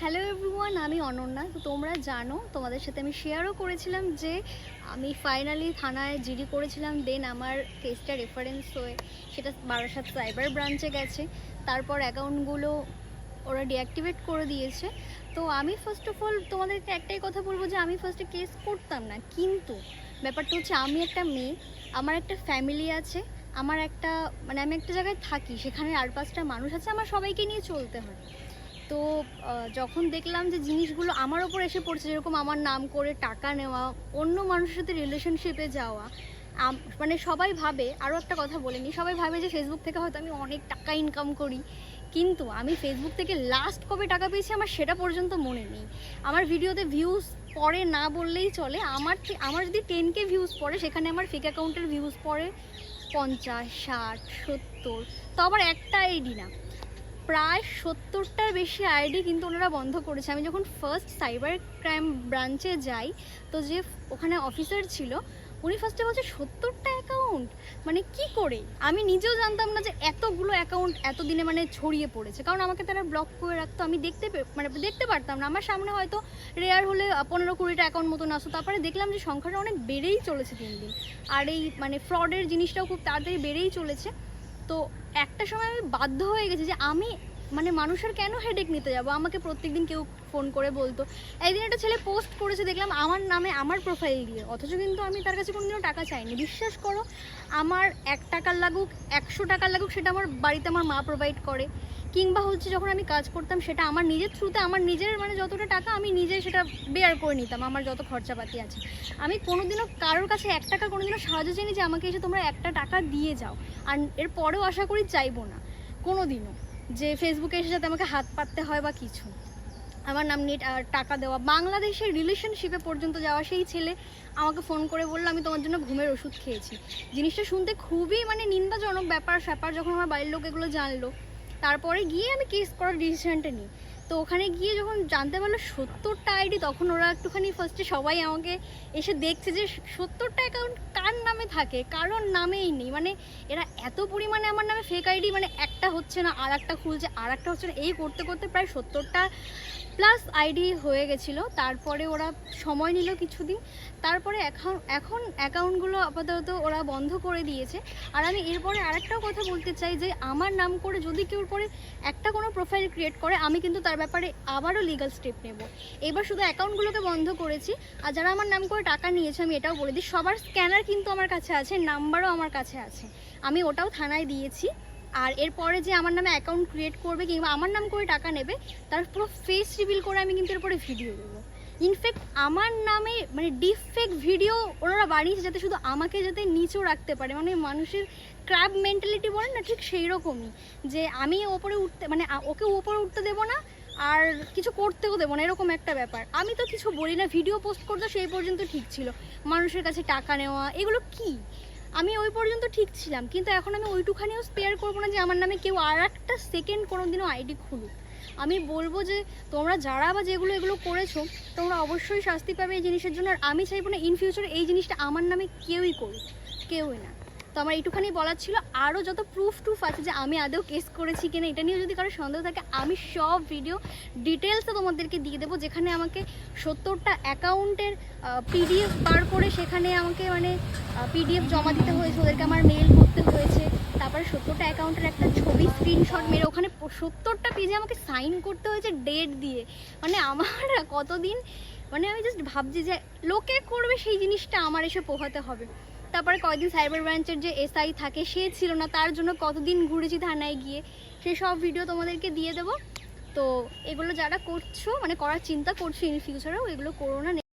Hello everyone আমি অনন্যা। তো তোমরা জানো, তোমাদের সাথে আমি শেয়ারও করেছিলাম যে আমি ফাইনালি থানায় জিডি করেছিলাম দেন আমার কেসটা রেফারেন্স হয়ে, সেটা বারাসাত সাইবার ব্রাঞ্চে গেছে। তারপর অ্যাকাউন্টগুলো ওরা ডিঅ্যাক্টিভেট করে দিয়েছে। তো আমি ফার্স্ট অফ অল তোমাদেরকে একটাই কথা বলব যে আমি ফার্স্টে কেস করতাম না, কিন্তু ব্যাপারটা হচ্ছে আমি একটা মেয়ে, আমার একটা ফ্যামিলি আছে, আমার একটা মানে আমি একটা জায়গায় থাকি, সেখানে আর পাঁচটা মানুষ আছে, আমার সবাইকে নিয়ে চলতে হয়। তো যখন দেখলাম যে জিনিসগুলো আমার ওপর এসে পড়ছে, যেরকম আমার নাম করে টাকা নেওয়া, অন্য মানুষের সাথে রিলেশনশিপে যাওয়া মানে সবাই ভাবে আরও একটা কথা বলিনি সবাই ভাবে যে ফেসবুক থেকে হয়তো আমি অনেক টাকা ইনকাম করি। কিন্তু আমি ফেসবুক থেকে লাস্ট কবে টাকা পেয়েছি আমার সেটা পর্যন্ত মনে নেই। আমার ভিডিওতে ভিউজ পড়ে না বললেই চলে। আমার আমার যদি টেন কে ভিউজ পড়ে, সেখানে আমার ফেক অ্যাকাউন্টের ভিউজ পড়ে পঞ্চাশ, ষাট, সত্তর। তো আবার একটা আইডি না। প্রায় সত্তরটার বেশি আইডি কিন্তু ওনারা বন্ধ করেছে। আমি যখন ফার্স্ট সাইবার ক্রাইম ব্রাঞ্চে যাই, তো যে ওখানে অফিসার ছিল, উনি ফার্স্টে বলছে, সত্তরটা অ্যাকাউন্ট মানে কি করে? আমি নিজেও জানতাম না যে এতগুলো অ্যাকাউন্ট এতদিনে মানে ছড়িয়ে পড়েছে। কারণ আমাকে তারা ব্লক করে রাখতো। আমি দেখতে মানে দেখতে পারতাম না। আমার সামনে হয়তো রেয়ার হলে পনেরো কুড়িটা অ্যাকাউন্ট মতন আসতো। তারপরে দেখলাম যে সংখ্যাটা অনেক বেড়েই চলেছে দিন দিন। আর এই মানে ফ্রডের জিনিসটাও খুব তাড়াতাড়ি বেড়েই চলেছে। তো একটা সময় আমি বাধ্য হয়ে গেছি যে আমি মানে মানুষের কেন হেডেক নিতে যাব? আমাকে প্রত্যেকদিন কেউ ফোন করে বলতো। একদিন একটা ছেলে পোস্ট করেছে, দেখলাম আমার নামে আমার প্রোফাইল দিয়ে। অথচ কিন্তু আমি তার কাছে কোনোদিনও টাকা চাইনি। বিশ্বাস করো, আমার এক টাকার লাগুক, একশো টাকার লাগুক, সেটা আমার বাড়িতে আমার মা প্রোভাইড করে। কিংবা হচ্ছে যখন আমি কাজ করতাম, সেটা আমার নিজের থ্রুতে আমার নিজের মানে যতটা টাকা আমি নিজে সেটা বেয়ার করে নিতাম, আমার যত খরচাপাতি আছে। আমি কোনোদিনও কারোর কাছে এক টাকা কোনোদিনও সাহায্য চাইনি যে আমাকে এসে তোমরা একটা টাকা দিয়ে যাও। আর এর পরেও আশা করি চাইব না কোনো দিনও যে ফেসবুকে এসে যাতে আমাকে হাত পাততে হয় বা কিছু। আমার নাম নেট টাকা দেওয়া। বাংলাদেশের রিলেশনশিপে পর্যন্ত যাওয়া সেই ছেলে আমাকে ফোন করে বলল, আমি তোমার জন্য ঘুমের ওষুধ খেয়েছি। জিনিসটা শুনতে খুবই মানে নিন্দাজনক ব্যাপার স্যাপার যখন আমার বাড়ির লোক এগুলো জানলো। তারপরে গিয়ে আমি কেস করার ডিসিশনটা নিই। তো ওখানে গিয়ে যখন জানতে পারল সত্তরটা আইডি তখন ওরা একটুখানি ফার্স্টে সবাই আমাকে এসে দেখছে যে সত্তরটা অ্যাকাউন্ট কার নামে থাকে? কারোর নামেই নেই। মানে এরা এত পরিমাণে আমার নামে ফেক আইডি মানে একটা হচ্ছে না আর একটা খুলছে আর একটা হচ্ছে না, এই করতে করতে প্রায় সত্তরটা প্লাস আইডি হয়ে গেছিল। তারপরে ওরা সময় নিল কিছুদিন। তারপরে এখন এখন অ্যাকাউন্টগুলো আপাতত ওরা বন্ধ করে দিয়েছে। আর আমি এরপরে আরেকটাও কথা বলতে চাই যে, আমার নাম করে যদি কেউ পরে একটা কোনো প্রোফাইল ক্রিয়েট করে, আমি কিন্তু তার ব্যাপারে আবারও লিগাল স্টেপ নেব। এবার শুধু অ্যাকাউন্টগুলোকে বন্ধ করেছি, আর যারা আমার নাম করে টাকা নিয়েছে, আমি এটাও বলে দিই, সবার স্ক্যানার কিন্তু আমার কাছে আছে নাম্বারও আমার কাছে আছে। আমি ওটাও থানায় দিয়েছি, আর এরপরে যে আমার নামে অ্যাকাউন্ট ক্রিয়েট করবে কিংবা আমার নাম করে টাকা নেবে, তার পুরো ফেস রিভিল করে আমি কিন্তু এরপরে ভিডিও দেবো। ইনফ্যাক্ট আমার নামে মানে ডিফেক্ট ভিডিও ওনারা বানিয়েছে, যাতে শুধু আমাকে যাতে নিচেও রাখতে পারে। মানে মানুষের ক্র্যাব মেন্টালিটি বলেন না, ঠিক সেই রকমই যে আমি ওপরে উঠতে মানে ওকে ওপরে উঠতে দেবো না আর কিছু করতেও দেবো না, এরকম একটা ব্যাপার। আমি তো কিছু বলি না, ভিডিও পোস্ট করতে সেই পর্যন্ত ঠিক ছিল। মানুষের কাছে টাকা নেওয়া, এগুলো কি? আমি ওই পর্যন্ত ঠিক ছিলাম, কিন্তু এখন আমি ওইটুখানিও স্পেয়ার করব না যে আমার নামে কেউ আর একটা সেকেন্ড কোনোদিনও আইডি খুলুক। আমি বলব যে, তোমরা যারা বা যেগুলো এগুলো করেছ, তোমরা অবশ্যই শাস্তি পাবে এই জিনিসের জন্য, আর আমি চাইব না ইন ফিউচার এই জিনিসটা আমার নামে কেউই করুক, কেউই না। তো আমার এইটুখানি বলার ছিল, আরও যত প্রুফ টুফ আছে যে আমি আদৌ কেস করেছি কিনা, এটা নিয়ে যদি কারও সন্দেহ থাকে, আমি সব ভিডিও ডিটেলসে তোমাদেরকে দিয়ে দেবো, যেখানে আমাকে সত্তরটা অ্যাকাউন্টের পিডিএফ বার করে সেখানে আমাকে মানে পিডিএফ জমা দিতে হয়েছে, ওদেরকে আমার মেল করতে হয়েছে, তারপরে সত্তরটা অ্যাকাউন্টের একটা ছবি স্ক্রিনশট মেরে, ওখানে সত্তরটা পেজে আমাকে সাইন করতে হয়েছে ডেট দিয়ে। মানে আমার কতদিন মানে আমি জাস্ট ভাবছি যে, লোকে করবে সেই জিনিসটা আমার এসে পোহাতে হবে। তারপরে কয়েকদিন সাইবার ব্রাঞ্চের যে এসআই থাকে, সে ছিল না। তার জন্য কতদিন ঘুরেছি থানায় গিয়ে সেই সব ভিডিও তোমাদেরকে দিয়ে দেবো। তো এগুলো যারা করছ মানে করার চিন্তা করছ ইন ফিউচারেও এগুলো করো না।